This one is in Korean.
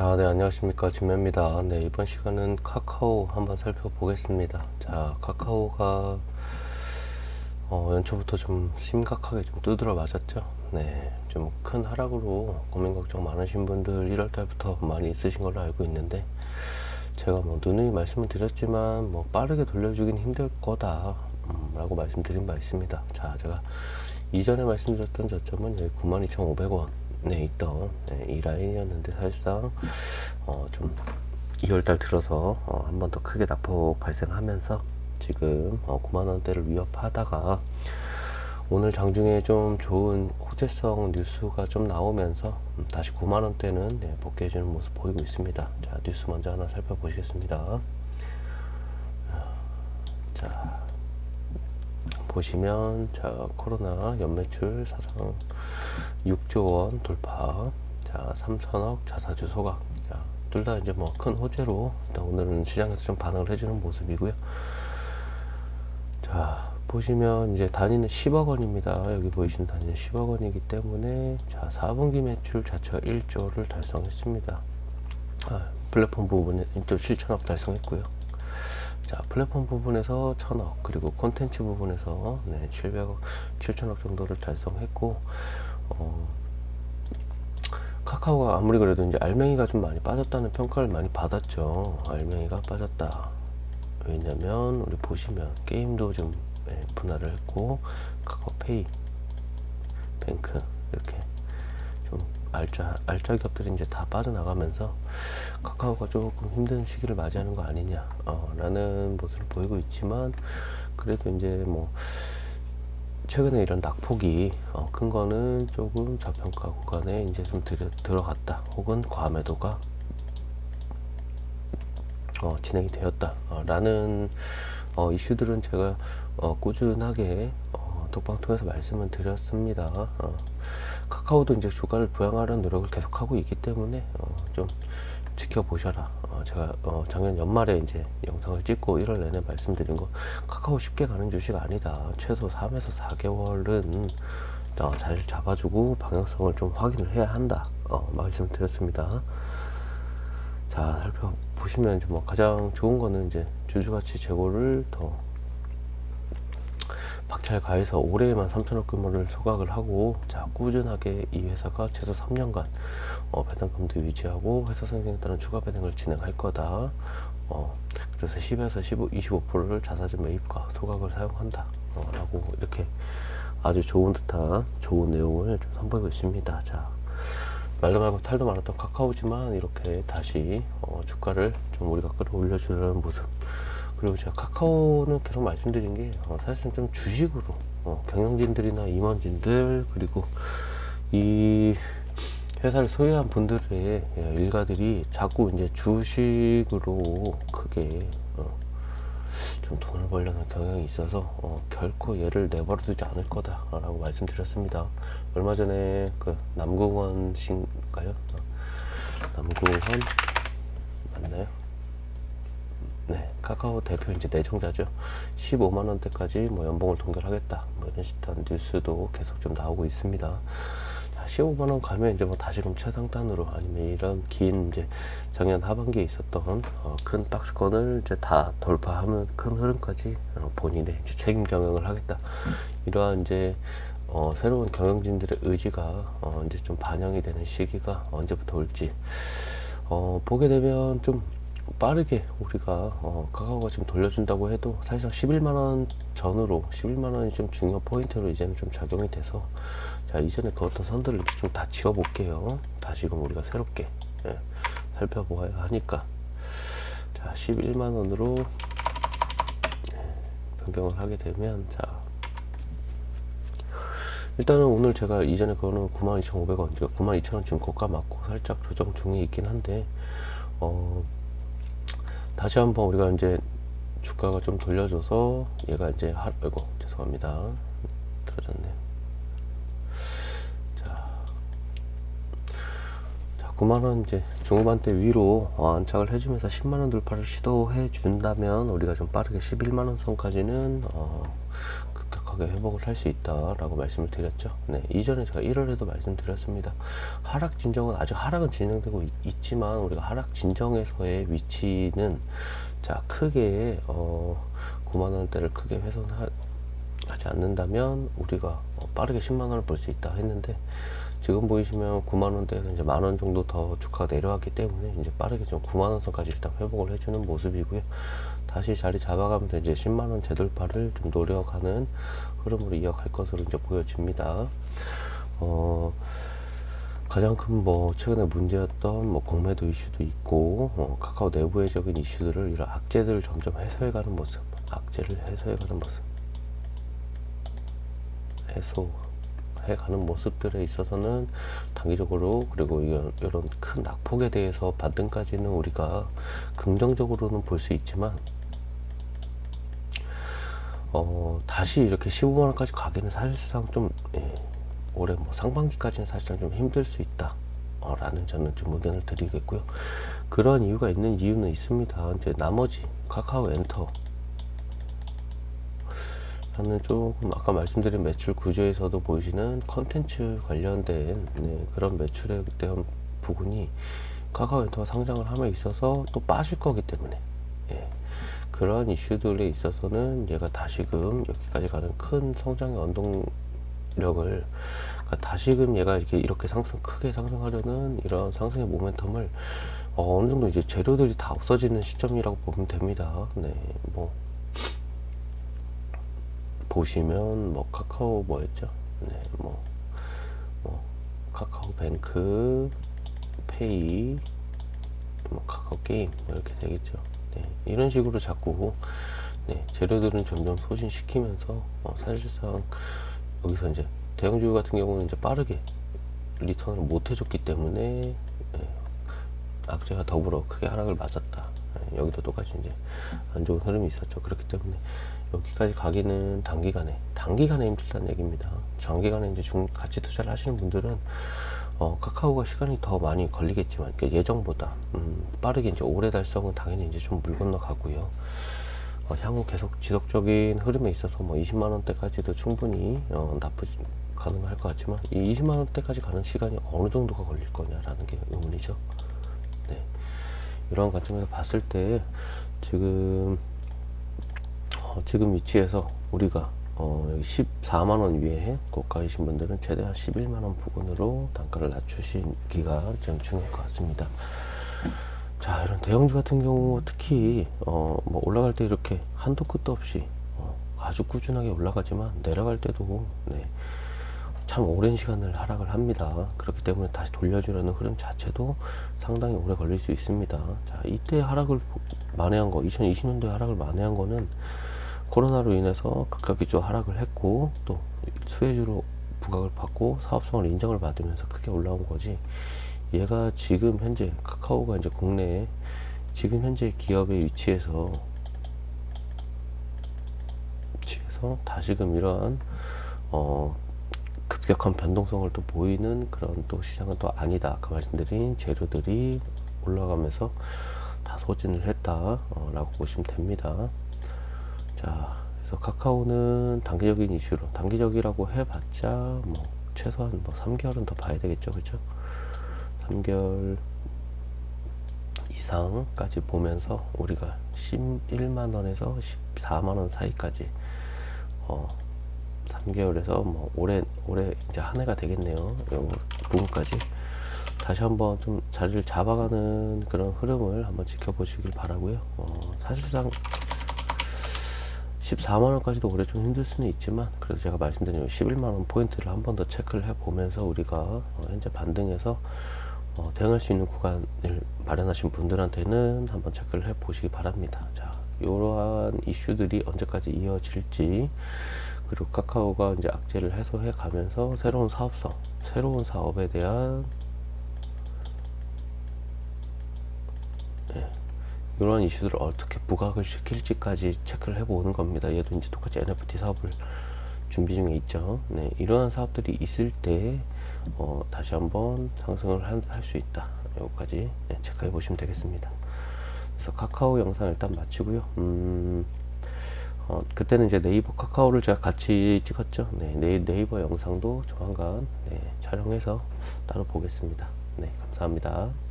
자, 네, 안녕하십니까. 진매입니다. 네, 이번 시간은 카카오 한번 살펴보겠습니다. 자, 카카오가, 어, 연초부터 좀 심각하게 좀 두드러 맞았죠. 네, 좀 큰 하락으로 고민 걱정 많으신 분들 1월달부터 많이 있으신 걸로 알고 있는데, 제가 뭐 누누이 말씀을 드렸지만, 뭐 빠르게 돌려주긴 힘들 거다. 음, 라고 말씀드린 바 있습니다. 자, 제가 이전에 말씀드렸던 저점은 여기 92,500원. 네, 있던 네, 이 라인이었는데 사실상 어, 좀 2월달 들어서 어, 한 번 더 크게 낙폭 발생하면서 지금 어, 9만 원대를 위협하다가 오늘 장중에 좀 좋은 호재성 뉴스가 좀 나오면서 음, 다시 9만 원대는 네, 복귀해주는 모습 보이고 있습니다. 자 뉴스 먼저 하나 살펴보시겠습니다. 자 보시면 자 코로나 연매출 사상 6조 원 돌파. 자, 3천억 자사주 소각. 자, 둘 다 이제 뭐 큰 호재로 일단 오늘은 시장에서 좀 반응을 해주는 모습이고요. 자, 보시면 이제 단위는 10억 원입니다. 여기 보이시는 단위는 10억 원이기 때문에 자, 4분기 매출 자체가 1조를 달성했습니다. 아, 플랫폼 부분에 1조 7천억 달성했고요. 자, 플랫폼 부분에서 1000억, 그리고 콘텐츠 부분에서 네, 700억, 7천억 정도를 달성했고, 어, 카카오가 아무리 그래도 이제 알맹이가 좀 많이 빠졌다는 평가를 많이 받았죠. 알맹이가 빠졌다. 왜냐면 우리 보시면 게임도 좀 예, 분할을 했고 카카오페이, 뱅크 이렇게 좀 알짜 알짜 기업들이 이제 다 빠져나가면서 카카오가 조금 힘든 시기를 맞이하는 거 아니냐라는 모습을 보이고 있지만 그래도 이제 뭐 최근에 이런 낙폭이 어, 큰 거는 조금 저평가 구간에 이제 좀 들어, 들어갔다. 혹은 과매도가 어, 진행이 되었다. 어, 라는 어, 이슈들은 제가 어, 꾸준하게 어, 독방 통해서 말씀을 드렸습니다. 어, 카카오도 이제 주가를 부양하려는 노력을 계속하고 있기 때문에 어, 좀 지켜보셔라. 어, 제가 어, 작년 연말에 이제 영상을 찍고 1월 내내 말씀드린 거 카카오 쉽게 가는 주식 아니다. 최소 3에서 4개월은 어, 잘 잡아주고 방향성을 좀 확인을 해야 한다. 어, 말씀을 드렸습니다. 자 살펴보시면 뭐 가장 좋은 거는 이제 주주가치 재고를 더 박차를 가해서 올해에만 3천억 규모를 소각을 하고 자 꾸준하게 이 회사가 최소 3년간 어, 배당금도 유지하고 회사 성장에 따른 추가 배당을 진행할 거다. 어, 그래서 10에서 15, 25%를 자사주 매입과 소각을 사용한다. 어, 라고 이렇게 아주 좋은 듯한 좋은 내용을 좀 선보이고 있습니다. 자, 말도 말고 탈도 많았던 카카오지만 이렇게 다시 어, 주가를 좀 우리가 끌어올려주려는 모습. 그리고 제가 카카오는 계속 말씀드린 게 어, 사실상 좀 주식으로 어, 경영진들이나 임원진들 그리고 이 회사를 소유한 분들의 예, 일가들이 자꾸 이제 주식으로 크게 어, 좀 돈을 벌려는 경향이 있어서 어, 결코 얘를 내버려두지 않을 거다라고 말씀드렸습니다. 얼마 전에 그 남궁원 씨인가요? 어, 남궁원 맞나요? 네, 카카오 대표 이제 내정자죠. 15만 원대까지 뭐 연봉을 동결하겠다. 뭐 이런 식한 뉴스도 계속 좀 나오고 있습니다. 15만 원 가면 이제 뭐 다시금 최상단으로 아니면 이런 긴 이제 작년 하반기에 있었던 어, 큰 박스권을 이제 다 돌파하면 큰 흐름까지 어, 본인의 이제 책임 경영을 하겠다. 이러한 이제 어, 새로운 경영진들의 의지가 어, 이제 좀 반영이 되는 시기가 언제부터 올지 어, 보게 되면 좀 빠르게 우리가 어, 카카오가 지금 돌려준다고 해도 사실상 11만 원 전으로 11만 원이 좀 중요 포인트로 이제는 좀 작용이 돼서 자 이전에 그 어떤 선들을 좀다 지워 볼게요. 다시금 우리가 새롭게 예, 살펴보아야 하니까. 자 11만원으로 예, 변경을 하게 되면 자. 일단은 오늘 제가 이전에 그거는 92,500원 92,000원 지금 고가 맞고 살짝 조정 중에 있긴 한데 어 다시 한번 우리가 이제 주가가 좀 돌려줘서 얘가 이제 하, 아이고 죄송합니다. 들어졌네요 9만원 이제 중후반대 위로 어, 안착을 해주면서 10만원 돌파를 시도해 준다면 우리가 좀 빠르게 11만원 선까지는 어, 완벽하게 회복을 할 수 있다라고 말씀을 드렸죠. 네, 이전에 제가 1월에도 말씀드렸습니다. 하락 진정은 아직 하락은 진행되고 있, 지만 우리가 하락 진정에서의 위치는 자 크게 어, 9만 원대를 크게 훼손하지 않는다면 우리가 어, 빠르게 10만 원을 벌수 있다 했는데 지금 보이시면 9만 원대에서 이제 만 원 정도 더 주가가 내려왔기 때문에 이제 빠르게 좀 9만 원선까지 일단 회복을 해주는 모습이고요. 다시 자리 잡아가면서 이제 10만 원 재돌파를 좀 노려가는 흐름으로 이어갈 것으로 이제 보여집니다. 어, 가장 큰 뭐 최근에 문제였던 뭐 공매도 이슈도 있고 어, 카카오 내부의적인 이슈들을 이런 악재들을 점점 해소해가는 모습, 악재를 해소해가는 모습, 해소해가는 모습들에 있어서는 단기적으로 그리고 이런 큰 낙폭에 대해서 반등까지는 우리가 긍정적으로는 볼 수 있지만 어, 다시 이렇게 15만 원까지 가기는 사실상 좀 예, 올해 뭐 상반기까지는 사실상 좀 힘들 수 있다. 어, 라는 저는 좀 의견을 드리겠고요. 그런 이유가 있는 이유는 있습니다. 이제 나머지 카카오 엔터 하는 조금 아까 말씀드린 매출 구조에서도 보이시는 컨텐츠 관련된 네, 그런 매출에 대한 부분이 카카오 엔터가 상장을 함에 있어서 또 빠질 거기 때문에 예. 그러한 이슈들에 있어서는 얘가 다시금 여기까지 가는 큰 성장의 원동력을 그러니까 다시금 얘가 이렇게, 이렇게 상승 크게 상승하려는 이런 상승의 모멘텀을 어, 어느 정도 이제 재료들이 다 없어지는 시점이라고 보면 됩니다. 네, 뭐 보시면 뭐 카카오 뭐였죠? 네, 뭐, 뭐 카카오 뱅크, 페이, 뭐 카카오 게임 뭐 이렇게 되겠죠. 네, 이런 식으로 자꾸 네, 재료들은 점점 소진시키면서 어, 사실상 여기서 이제 대형주주 같은 경우는 이제 빠르게 리턴을 못 해줬기 때문에 네, 악재가 더불어 크게 하락을 맞았다. 네, 여기도 똑같이 이제 안 좋은 흐름이 있었죠. 그렇기 때문에 여기까지 가기는 단기간에 단기간에 힘들다는 얘기입니다. 장기간에 이제 중 가치 투자를 하시는 분들은 어, 카카오가 시간이 더 많이 걸리겠지만 그러니까 예정보다 음, 빠르게 이제 올해 달성은 당연히 이제 좀 물 건너가고요. 어, 향후 계속 지속적인 흐름에 있어서 뭐 20만 원대까지도 충분히 어, 나쁘지 가능할 것 같지만 이 20만 원대까지 가는 시간이 어느 정도가 걸릴 거냐라는 게 의문이죠. 네. 이런 관점에서 봤을 때 지금 어, 지금 위치에서 우리가 어, 여기 14만 원 위에 고가이신 분들은 최대한 11만 원 부근으로 단가를 낮추시기가 좀 중요할 것 같습니다. 자, 이런 대형주 같은 경우 특히 어, 뭐 올라갈 때 이렇게 한도 끝도 없이 어, 아주 꾸준하게 올라가지만 내려갈 때도 네, 참 오랜 시간을 하락을 합니다. 그렇기 때문에 다시 돌려주려는 흐름 자체도 상당히 오래 걸릴 수 있습니다. 자, 이때 하락을 만회한 거, 2020년도에 하락을 만회한 거는 코로나로 인해서 극각이죠 하락을 했고 또 수혜주로 부각을 받고 사업성을 인정을 받으면서 크게 올라온 거지 얘가 지금 현재 카카오가 이제 국내에 지금 현재 기업의 위치에서 위치에서 다시금 이러한 어 급격한 변동성을 또 보이는 그런 또 시장은 또 아니다 아까 말씀드린 재료들이 올라가면서 다 소진을 했다라고 어, 보시면 됩니다. 자, 그래서 카카오는 단기적인 이슈로 단기적이라고 해봤자 뭐 최소한 뭐 3개월은 더 봐야 되겠죠, 그렇죠? 3개월 이상까지 보면서 우리가 11만 원에서 14만 원 사이까지 어 3개월에서 뭐 올해 올해 이제 한 해가 되겠네요. 요 부분까지 다시 한번 좀 자리를 잡아가는 그런 흐름을 한번 지켜보시길 바라고요. 어, 사실상 14만원까지도 올해 좀 힘들 수는 있지만 그래도 제가 말씀드린 11만원 포인트를 한 번 더 체크를 해 보면서 우리가 어, 현재 반등해서 어, 대응할 수 있는 구간을 마련하신 분들한테는 한번 체크를 해 보시기 바랍니다. 자, 이러한 이슈들이 언제까지 이어질지 그리고 카카오가 이제 악재를 해소해 가면서 새로운 사업성, 새로운 사업에 대한 이런 이슈들을 어떻게 부각을 시킬지까지 체크를 해보는 겁니다. 얘도 이제 똑같이 NFT 사업을 준비 중에 있죠. 네, 이러한 사업들이 있을 때 어, 다시 한번 상승을 할 수 있다. 여기까지 네, 체크해 보시면 되겠습니다. 그래서 카카오 영상 일단 마치고요. 음, 어, 그때는 이제 네이버 카카오를 제가 같이 찍었죠. 네, 네, 네이버 영상도 조만간 네, 촬영해서 따로 보겠습니다. 네, 감사합니다.